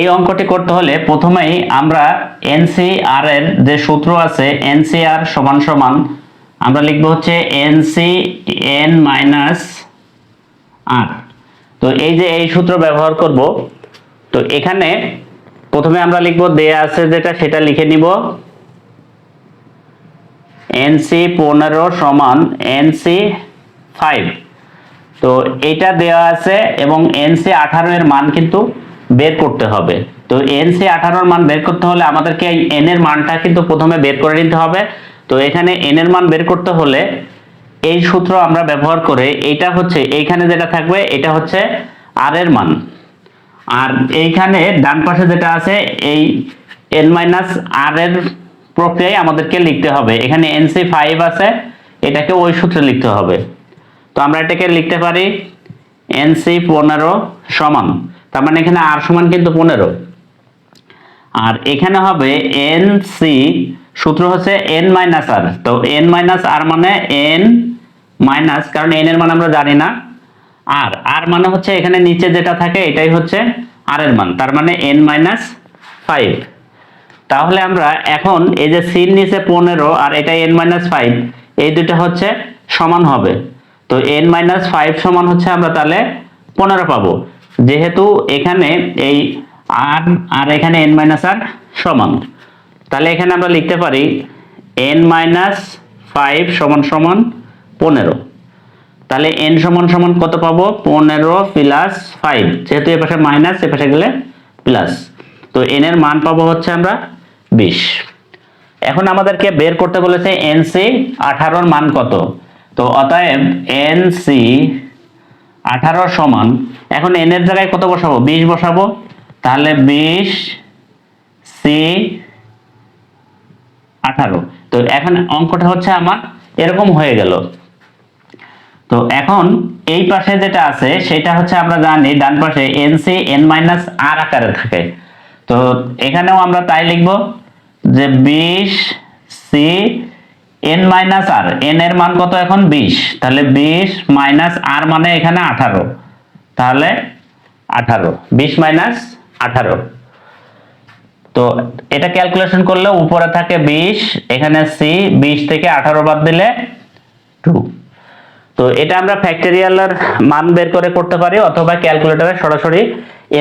এই অঙ্কটি করতে হলে প্রথমেই আমরা এনসিআর এর যে সূত্র আছে, এনসিআর সমান সমান, আমরা লিখব হচ্ছে এনসি এন মাইনাস আর। তো এই যে এই সূত্র ব্যবহার করব, তো এখানে প্রথমে আমরা লিখব দেয়া আছে যেটা, সেটা লিখে নিব। এনসি পনেরো সমান এনসি ফাইভ। তো এটা দেওয়া আছে এবং এনসি আঠারো এর মান কিন্তু বের করতে হবে। তো এনসি আঠারোর মান বের করতে হলে আমাদেরকে এন এর মানটা কিন্তু প্রথমে বের করে নিতে হবে। তো এখানে এন এর মান বের করতে হলে এই সূত্র আমরা ব্যবহার করে এইটা হচ্ছে এইখানে যেটা থাকবে, এটা হচ্ছে আর এর মান। আর এইখানে ডান পাশে যেটা আছে, এই এন মাইনাস আর এর প্রক্রিয়ায় আমাদেরকে লিখতে হবে। এখানে এনসি ফাইভ আছে, এটাকে ওই সূত্রে লিখতে হবে। তো আমরা এটাকে লিখতে পারি এনসি পনেরো সমান। তার মানে এখানে আর সমান কিন্তু পনেরো। আর এখানে হবে এন সি, সূত্র হচ্ছে এন মাইনাস আর। তো এন মাইনাস আর মানে এন মাইনাস, কারণ এন এর মান আমরা জানি না। আর আর মানে হচ্ছে এখানে নিচে যেটা থাকে এটাই হচ্ছে আর এর মান, তার মানে এন মাইনাস ফাইভ। তাহলে আমরা এখন এই যে সির নিচে পনেরো আর এটা এন মাইনাস ফাইভ, এই দুটো হচ্ছে সমান হবে। তো এন মাইনাস ফাইভ সমান হচ্ছে আমরা তাহলে পনেরো পাবো। যেহেতু এখানে এই আর আর এখানে এন মাইনাস আর সমান। তাহলে এখানে আমরা লিখতে পারি এন মাইনাস ফাইভ সমান সমান পনেরো। তাহলে এন সমান সমান কত পাবো? পনেরো প্লাস ফাইভ যেহেতু এ পাশে মাইনাস এ পাশে গেলে প্লাস তো এন এর মান পাবো হচ্ছে আমরা বিশ। এখন আমাদেরকে বের করতে বলেছে এন সি আঠারোর মান কত? তো অতএব এনসি আঠারো সমান, এখন এন এর জায়গায় কত বসাবো? বিশ বসাবো। তাহলে বিশ সি আঠারো। তো এখন অঙ্কটা হচ্ছে আমার এরকম হয়ে গেল। তো এখন এই পাশে যেটা আছে, সেটা হচ্ছে আমরা জানি ডান পাশে এনসি এন মাইনাস আর আকারে থাকে। তো এখানেও আমরা তাই লিখব যে বিশ C N minus R N এর মান কত এখন? বিশ। তাহলে বিশ মাইনাস আর মানে এখানে আঠারো। তাহলে আঠারো। বিশ মাইনাস আঠারো। তো এটা ক্যালকুলেশন করলে উপরে থাকে বিশ, এখানে সি বিশ থেকে আঠারো বাদ দিলে টু তো এটা আমরা ফ্যাক্টরিয়ালের মান বের করে করতে পারি, অথবা ক্যালকুলেটরে সরাসরি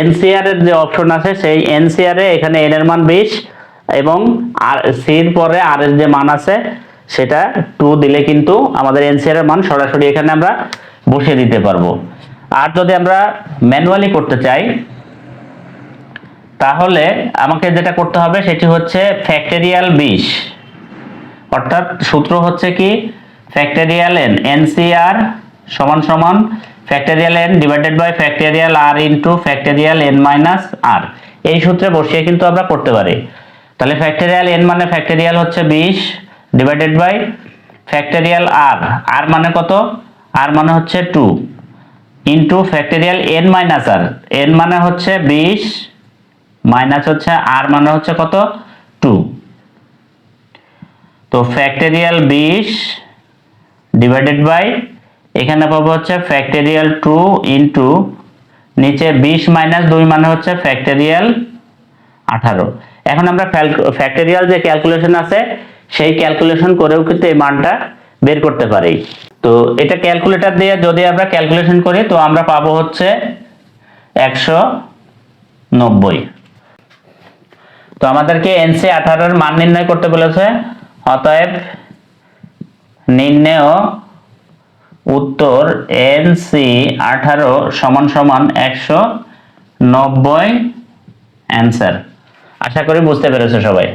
এনসিআর এর যে অপশন আছে, সেই এনসিআর এ এখানে এন এর মান বিশ এবং আর সির পরে আর এর যে মান আছে সেটা টু দিলে কিন্তু আমাদের এনসিআর এর মান সরাসরি এখানে আমরা বসিয়ে দিতে পারব। আর যদি আমরা ম্যানুয়ালি করতে চাই, তাহলে আমাকে যেটা করতে হবে সেটি হচ্ছে ফ্যাক্টরিয়াল বিশ। অর্থাৎ সূত্র হচ্ছে কি? ফ্যাক্টরিয়াল এন এনসিআর সমান সমান factorial N divided by factorial R into factorial N minus R এই সূত্রে বসিয়ে কিন্তু আমরা করতে পারি। তাহলে ফ্যাক্টরিয়াল এন মানে ফ্যাক্টরিয়াল হচ্ছে বিশ divided by factorial R R মানে কত? আর মানে হচ্ছে two into factorial N minus R N মানে হচ্ছে বিশ মাইনাস হচ্ছে আর মানে হচ্ছে কত? টু তো ফ্যাক্টরিয়াল বিশ ডিভাইডেড বাই এখানে পাবো হচ্ছে ফ্যাক্টরিয়াল টু ইন্টু নিচে বিশ মাইনাস দুই মানে হচ্ছে ফ্যাক্টরিয়াল আঠারো। এখন আমরা ফ্যাক্টরিয়াল যে ক্যালকুলেশন আছে সেই ক্যালকুলেশন করেও কিন্তু এই মানটা বের করতে পারি। তো এটা ক্যালকুলেটর দিয়ে যদি আমরা ক্যালকুলেশন করি, তো আমরা পাবো হচ্ছে একশো নব্বই। তো আমাদেরকে এনসি আঠারোর মান নির্ণয় করতে বলেছে। অতএব নির্ণেয় উত্তর এনসি আঠারো সমান সমান একশো নব্বই। অ্যান্সার আশা করি বুঝতে পেরেছ সবাই।